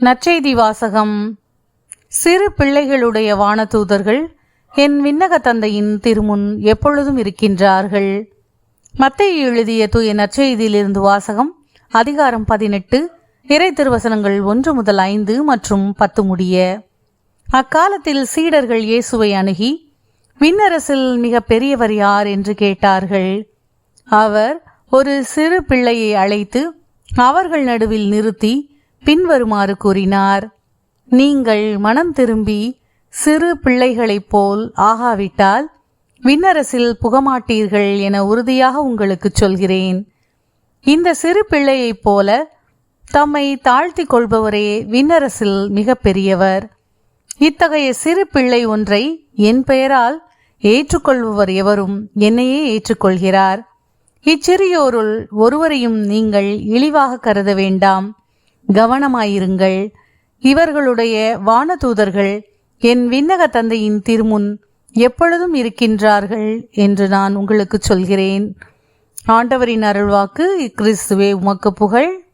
நற்செய்தி வாசகம். சிறு பிள்ளைகளுடைய வானதூதர்கள் என் விண்ணக தந்தையின் திருமுன் எப்பொழுதும் இருக்கின்றார்கள். மத்திய எழுதிய தூய நற்செய்தியிலிருந்து வாசகம் அதிகாரம் பதினெட்டு இறை திருவசனங்கள் ஒன்று முதல் ஐந்து மற்றும் பத்து முடிய. அக்காலத்தில் சீடர்கள் இயேசுவை அணுகி விண்ணரசில் மிக பெரியவர் யார் என்று கேட்டார்கள். அவர் ஒரு சிறு பிள்ளையை அழைத்து அவர்கள் நடுவில் நிறுத்தி பின்வருமாறு கூறினார். நீங்கள் மனம் திரும்பி சிறு பிள்ளைகளைப் போல் ஆகாவிட்டால் விண்ணரசில் புகமாட்டீர்கள் என உறுதியாக உங்களுக்குச் சொல்கிறேன். இந்த சிறு பிள்ளையைப் போல தம்மை தாழ்த்திக் கொள்பவரே விண்ணரசில் மிக பெரியவர். இத்தகைய சிறு பிள்ளை ஒன்றை என் பெயரால் ஏற்றுக்கொள்பவர் எவரும் என்னையே ஏற்றுக்கொள்கிறார். இச்சிறியோருள் ஒருவரையும் நீங்கள் இழிவாக கருத வேண்டாம். கவனமாயிருங்கள். இவர்களுடைய வானதூதர்கள் என் விண்ணக தந்தையின் திருமுன் எப்பொழுதும் இருக்கின்றார்கள் என்று நான் உங்களுக்கு சொல்கிறேன். ஆண்டவரின் அருள்வாக்கு கிறிஸ்துவே உமக்கு புகழ்.